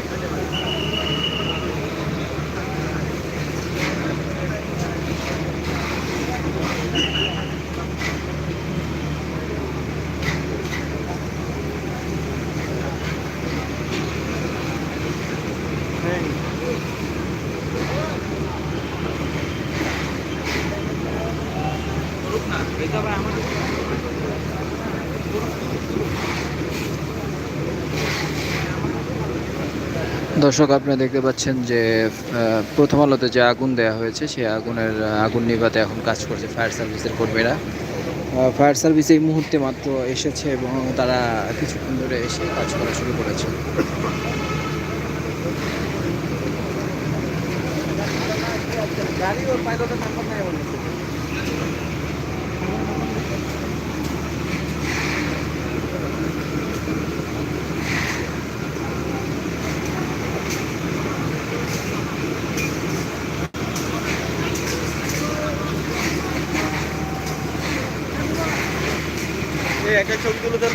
이런 데 많이 দর্শক, আপনারা দেখতে পাচ্ছেন যে প্রথম আলোতে যে আগুন দেওয়া হয়েছে, সেই আগুনের আগুন নিভাতে এখন কাজ করছে ফায়ার সার্ভিসের কর্মীরা। ফায়ার সার্ভিস এই মুহূর্তে মাত্র এসেছে এবং তারা কিছুক্ষণ ধরে এসে কাজ করা শুরু করেছে। এই একটা ছবি তুলে দেন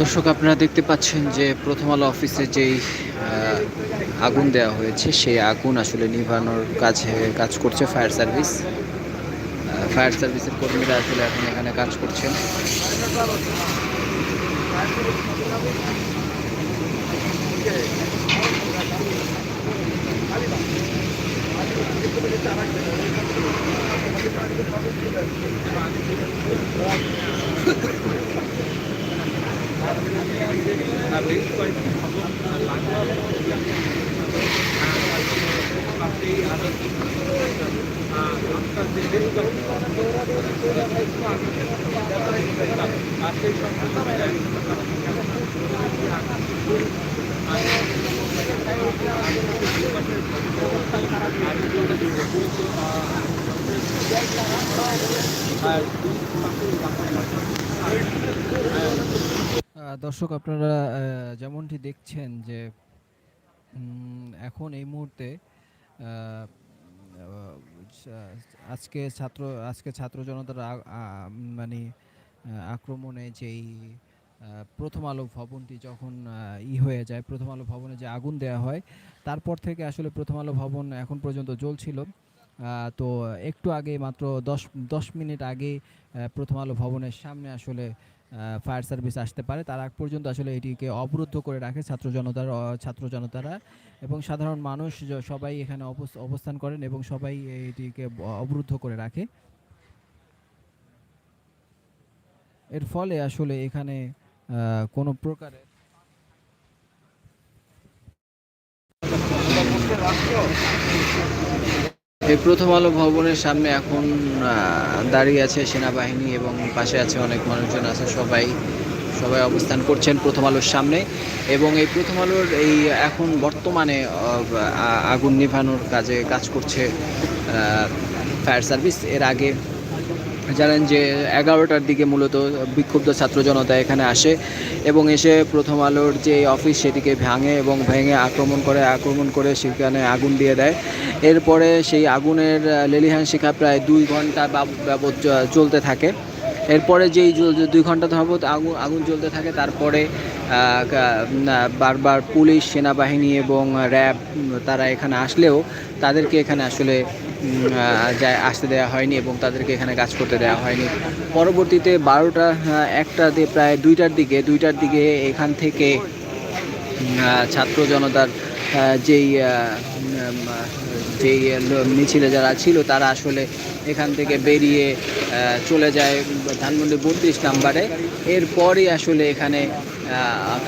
দর্শক, আপনারা দেখতে পাচ্ছেন যে প্রথম আলো অফিসে যেই আগুন দেওয়া হয়েছে, সেই আগুন আসলে নিভানোর কাজে কাজ করছে ফায়ার সার্ভিস। ফায়ার সার্ভিসের কর্মীরা আসলে এখন এখানে কাজ করছেন। আর দর্শক, আপনারা যেমনটি দেখছেন যে এখন এই মুহূর্তে আজকে ছাত্র আজকে ছাত্র জনতার মানে আক্রমণে যেই প্রথম আলো ভবনটি যখন ই হয়ে যায়, প্রথম আলো ভবনে যে আগুন দেওয়া হয়, তারপর থেকে আসলে প্রথম আলো ভবন এখন পর্যন্ত জ্বলছিল। তো একটু আগে, মাত্র দশ দশ মিনিট আগে প্রথম আলো ভবনের সামনে আসলে ফায়ার সার্ভিস আসতে পারে। তার আগ পর্যন্ত আসলে এটিকে অবরুদ্ধ করে রাখে ছাত্র জনতার ছাত্র জনতারা এবং সাধারণ মানুষ সবাই এখানে অবস- অবস্থান করেন এবং সবাই এটিকে অবরুদ্ধ করে রাখে। এর ফলে আসলে এখানে কোনো প্রকারের এই প্রথম আলো ভবনের সামনে এখন দাঁড়িয়ে আছে সেনাবাহিনী এবং পাশে আছে অনেক মানুষজন, আছে সবাই। সবাই অবস্থান করছেন প্রথম আলোর সামনে এবং এই প্রথম আলোর এই এখন বর্তমানে আগুন নিভানোর কাজে কাজ করছে ফায়ার সার্ভিস। এর আগে জানেন যে এগারোটার দিকে মূলত বিক্ষুব্ধ ছাত্র জনতা এখানে আসে এবং এসে প্রথম আলোর যে অফিস সেটিকে ভাঙে এবং ভেঙে আক্রমণ করে আক্রমণ করে সেখানে আগুন দিয়ে দেয়। এরপরে সেই আগুনের লেলিহান শিখা প্রায় দুই ঘণ্টা বাব- বাবদ চলতে থাকে। এরপরে যেই দুই ঘণ্টা যাবত আগুন আগুন জ্বলতে থাকে, তারপরে বারবার পুলিশ, সেনাবাহিনী এবং র্যাব তারা এখানে আসলেও তাদেরকে এখানে আসলে আসতে দেওয়া হয়নি এবং তাদেরকে এখানে কাজ করতে দেওয়া হয়নি। পরবর্তীতে বারোটা একটা দিয়ে প্রায় দুইটার দিকে দুইটার দিকে এখান থেকে ছাত্র জনতার যেই যেই মিছিলে যারা ছিল তারা আসলে এখান থেকে বেরিয়ে চলে যায়। ধানমন্ডি বত্রিশ নাম্বারে। এরপরই আসলে এখানে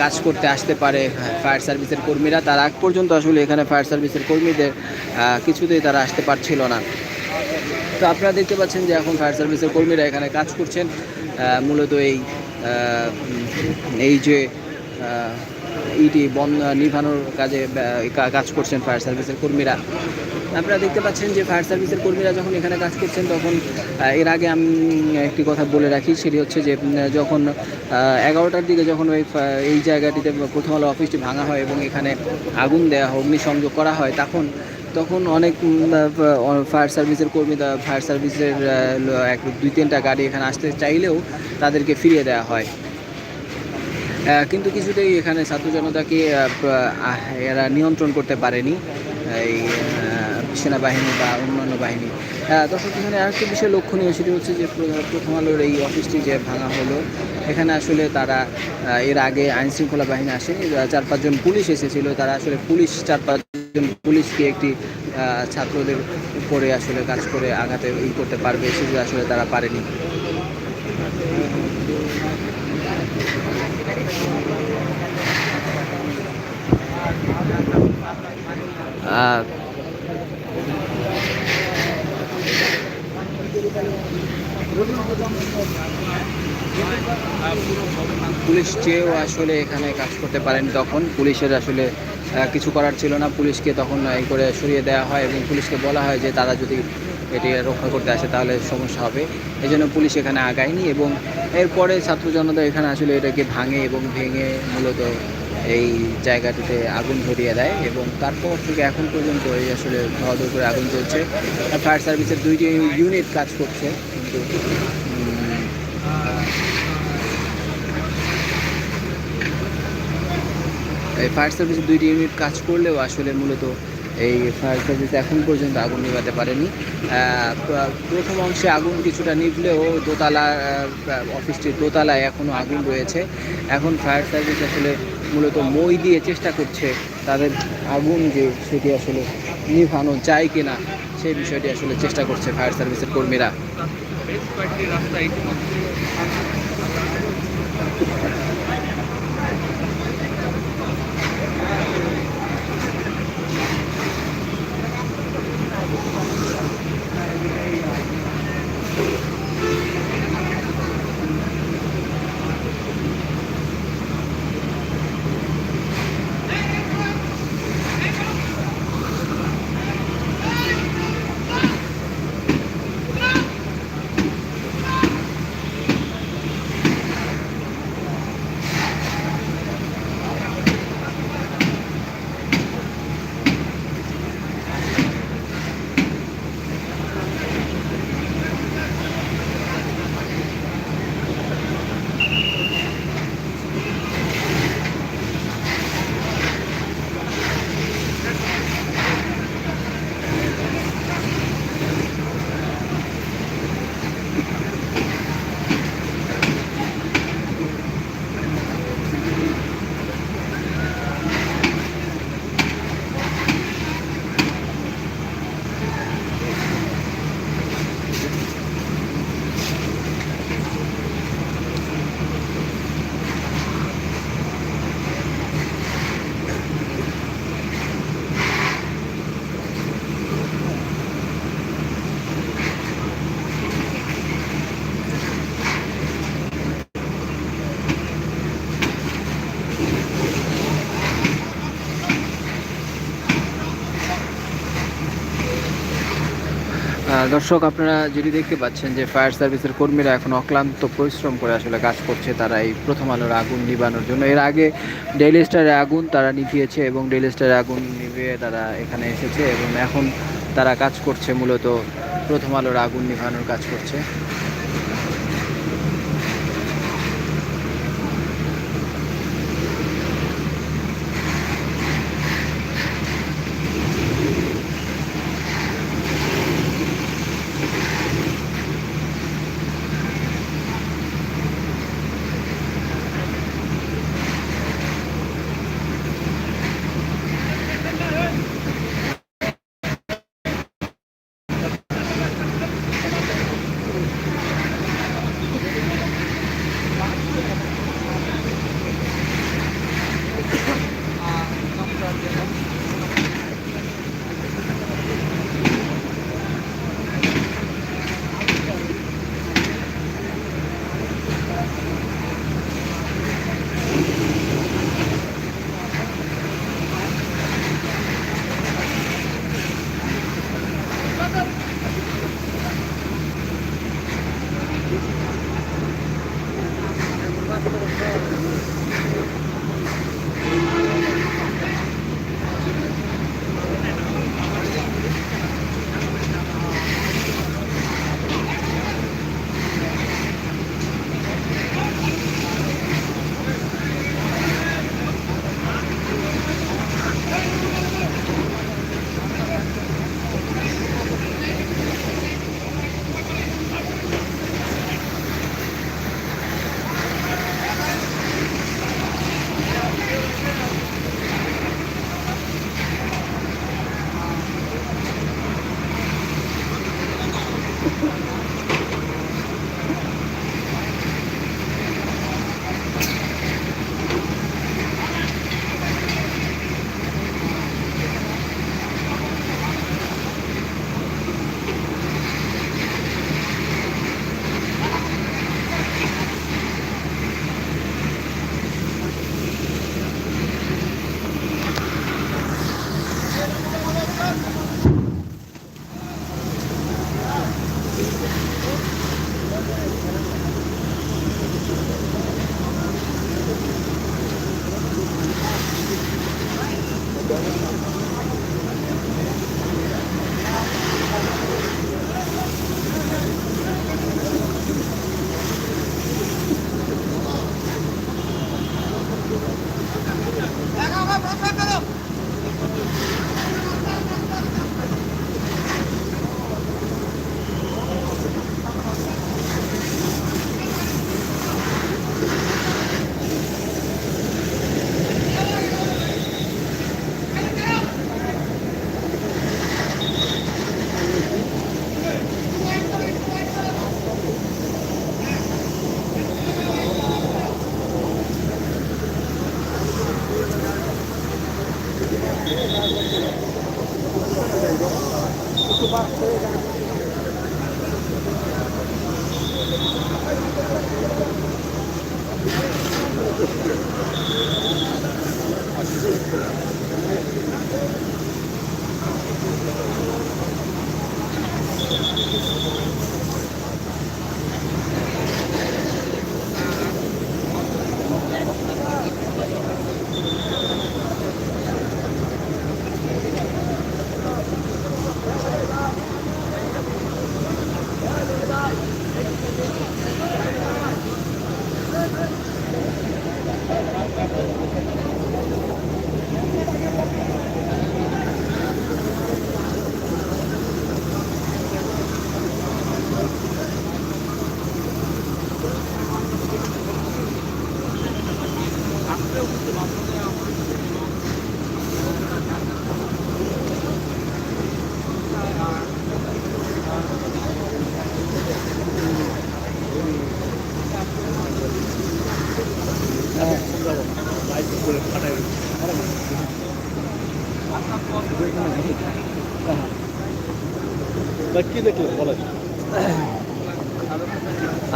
কাজ করতে আসতে পারে ফায়ার সার্ভিসের কর্মীরা। তার আগ পর্যন্ত আসলে এখানে ফায়ার সার্ভিসের কর্মীদের কিছুতেই তারা আসতে পারছিল না। তো আপনারা দেখতে পাচ্ছেন যে এখন ফায়ার সার্ভিসের কর্মীরা এখানে কাজ করছেন। মূলত এই এই যে ইটি বন্ধ নিভানোর কাজে কাজ করছেন ফায়ার সার্ভিসের কর্মীরা। আপনারা দেখতে পাচ্ছেন যে ফায়ার সার্ভিসের কর্মীরা যখন এখানে কাজ করছেন, তখন এর আগে আমি একটি কথা বলে রাখি, সেটি হচ্ছে যে যখন এগারোটার দিকে যখন ওই এই জায়গাটিতে প্রথম আলো অফিসটি ভাঙা হয় এবং এখানে আগুন দেওয়া হয় অগ্নিসংযোগ করা হয়, তখন তখন অনেক ফায়ার সার্ভিসের কর্মী ফায়ার সার্ভিসের এক, দুই, তিনটা গাড়ি এখানে আসতে চাইলেও তাদেরকে ফিরিয়ে দেওয়া হয়। কিন্তু কিছুতেই এখানে ছাত্র জনতাকে এরা নিয়ন্ত্রণ করতে পারেনি এই সেনাবাহিনী বা অন্যান্য বাহিনী। দর্শক, এখানে আরেকটি বিষয় লক্ষণীয়, সেটি হচ্ছে যে প্রথম আলোর এই অফিসটি যে ভাঙা হলো, এখানে আসলে তারা এর আগে আইন শৃঙ্খলা বাহিনী আসেনি চার পাঁচজন পুলিশ এসেছিল, তারা আসলে পুলিশ, চার পাঁচজন পুলিশকে একটি ছাত্রদের উপরে আসলে কাজ করে আঘাতে ই করতে পারবে সেগুলো আসলে তারা পারেনি। পুলিশ চেয়েও আসলে এখানে কাজ করতে পারেন তখন। পুলিশের আসলে কিছু করার ছিল না। পুলিশকে তখন এই করে সরিয়ে দেওয়া হয় এবং পুলিশকে বলা হয় যে তারা যদি এটি রক্ষা করতে আসে তাহলে সমস্যা হবে। এই জন্য পুলিশ এখানে আগায়নি এবং এরপরে ছাত্র জনতা এখানে আসলে এটাকে ভাঙে এবং ভেঙে মূলত এই জায়গাটিতে আগুন ধরিয়ে দেয় এবং তারপর থেকে এখন পর্যন্ত এই আসলে ধোয়া করে আগুন চলছে ফায়ার সার্ভিসের দুইটি ইউনিট কাজ করছে। কিন্তু এই ফায়ার সার্ভিসের দুইটি ইউনিট কাজ করলেও আসলে মূলত এই ফায়ার সার্ভিস এখন পর্যন্ত আগুন নিভাতে পারেনি। প্রথম অংশে আগুন কিছুটা নিভলেও দোতলা অফিসটির দোতলায় এখনও আগুন রয়েছে। এখন ফায়ার সার্ভিস আসলে মূলত মই দিয়ে চেষ্টা করছে তাদের আগুন যে সেটি আসলে নিভানো যায় কিনা, সেই বিষয়টি আসলে চেষ্টা করছে ফায়ার সার্ভিসের কর্মীরা। বেশ কয়েকটি রাস্তা ইতিমধ্যে দর্শক, আপনারা যদি দেখতে পাচ্ছেন যে ফায়ার সার্ভিসের কর্মীরা এখন অক্লান্ত পরিশ্রম করে আসলে কাজ করছে, তারা এই প্রথম আলোর আগুন নিবানোর জন্য। এর আগে ডেইলি স্টারে আগুন তারা নিভিয়েছে এবং ডেইলি স্টারে আগুন নিভিয়ে তারা এখানে এসেছে এবং এখন তারা কাজ করছে, মূলত প্রথম আলোর আগুন নিভানোর কাজ করছে।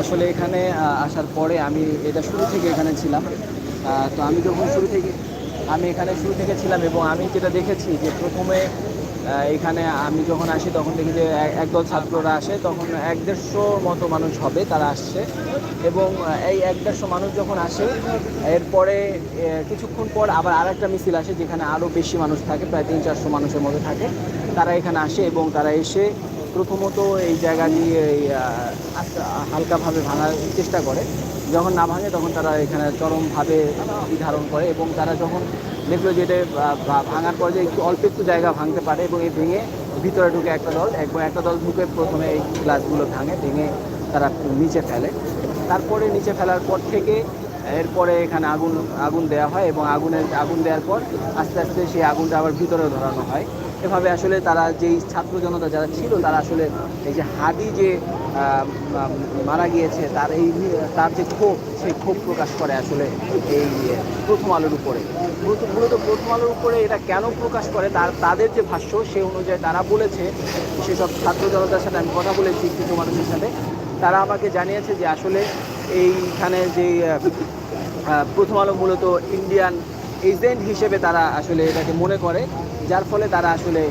আসলে এখানে আসার পরে আমি এটা শুরু থেকে এখানে ছিলাম। তো আমি যখন শুরু থেকে আমি এখানে শুরু থেকে ছিলাম এবং আমি যেটা দেখেছি যে প্রথমে এখানে আমি যখন আসি তখন দেখি যে একদল ছাত্ররা আসে তখন এক দেড়শো মতো মানুষ হবে তারা আসছে। এবং এই এক দেড়শো মানুষ যখন আসে এরপরে কিছুক্ষণ পর আবার আরেকটা মিছিল আসে যেখানে আরও বেশি মানুষ থাকে প্রায় তিন চারশো মানুষের মধ্যে থাকে। তারা এখানে আসে এবং তারা এসে প্রথমত এই জায়গা এই, হালকাভাবে ভাঙার চেষ্টা করে। যখন না ভাঙে তখন তারা এখানে চরমভাবে ধারণ করে এবং তারা যখন দেখল যে এটা ভাঙার পর যে একটু অল্প একটু জায়গা ভাঙতে পারে এবং এই ভেঙে ভিতরে ঢুকে একটা দল এবং একটা দল ঢুকে প্রথমে এই গ্লাসগুলো ভাঙে, ভেঙে তারা নিচে ফেলে। তারপরে নিচে ফেলার পর থেকে এরপরে এখানে আগুন আগুন দেওয়া হয় এবং আগুনের, আগুন দেওয়ার পর আস্তে আস্তে সেই আগুনটা আবার ভিতরে ধরানো হয়। এভাবে আসলে তারা যেই ছাত্র জনতা যারা ছিল, তারা আসলে এই যে হাদি যে মারা গিয়েছে, তার এই, তার যে ক্ষোভ, সেই ক্ষোভ প্রকাশ করে আসলে এই প্রথম আলোর উপরে। মূলত প্রথম আলোর উপরে এটা কেন প্রকাশ করে? তার, তাদের যে ভাষ্য সেই অনুযায়ী তারা বলেছে, সেসব ছাত্র জনতার সাথে আমি কথা বলেছি কিছু মানুষের সাথে, তারা আমাকে জানিয়েছে যে আসলে এইখানে যে প্রথম আলো মূলত ইন্ডিয়ান এজেন্ট হিসেবে তারা আসলে এটাকে মনে করে। যার ফলে তারা আসলে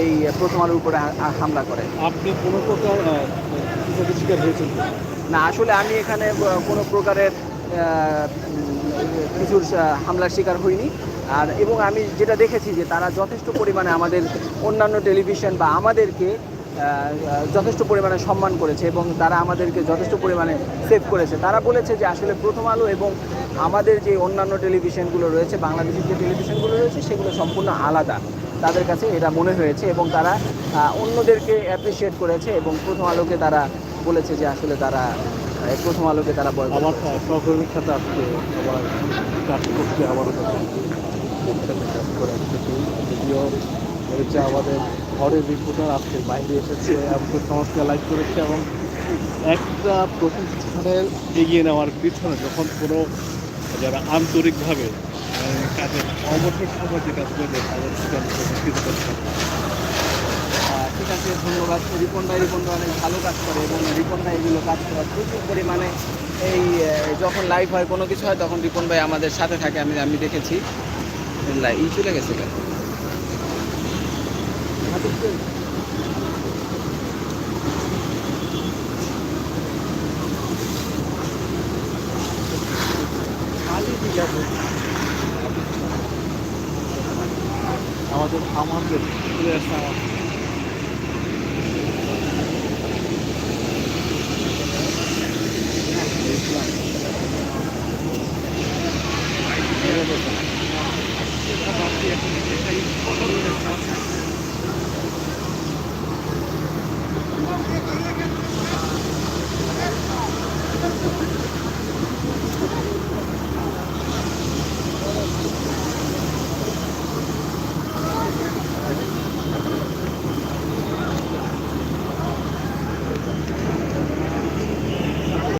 এই প্রথম আলোর উপরে হামলা করে। আপনি কোনো প্রকার শিকার হয়েছেন না আসলে আমি এখানে কোনো প্রকারের কিছুর হামলার শিকার হইনি। আর এবং আমি যেটা দেখেছি যে তারা যথেষ্ট পরিমাণে আমাদের অন্যান্য টেলিভিশন বা আমাদেরকে যথেষ্ট পরিমাণে সম্মান করেছে এবং তারা আমাদেরকে যথেষ্ট পরিমাণে সেভ করেছে। তারা বলেছে যে আসলে প্রথম আলো এবং আমাদের যে অন্যান্য টেলিভিশনগুলো রয়েছে, বাংলাদেশের যে টেলিভিশনগুলো রয়েছে, সেগুলো সম্পূর্ণ আলাদা। তাদের কাছে এটা মনে হয়েছে এবং তারা অন্যদেরকে অ্যাপ্রিসিয়েট করেছে এবং প্রথম আলোকে তারা বলেছে যে আসলে তারা প্রথম আলোকে তারা বয় আমার সহকর্মীর সাথে আবার কাজ একসাথে যদিও হয়েছে আমাদের ঘরের রিপোর্টার আজকে বাইরে এসেছে আমাকে সংস্কার লাইভ করেছে এবং একটা প্রতিষ্ঠানের এগিয়ে নেওয়ার পিছনে যখন কোনো যারা আন্তরিকভাবে কাজের অবসর সময় যে কাজ করবে তাদের প্রতিষ্ঠিত করতে ঠিক আছে, ধন্যবাদ। রিপন ভাই রিপন ভাই অনেক ভালো কাজ করে এবং রিপন ভাই এগুলো কাজ করে প্রচুর পরিমাণে এই যখন লাইভ হয়, কোনো কিছু হয়, তখন রিপন ভাই আমাদের সাথে থাকে, আমি আমি দেখেছি। লাই- ই চলে গেছে। কেন? আমাদের আমাদের চলে আসছে আমার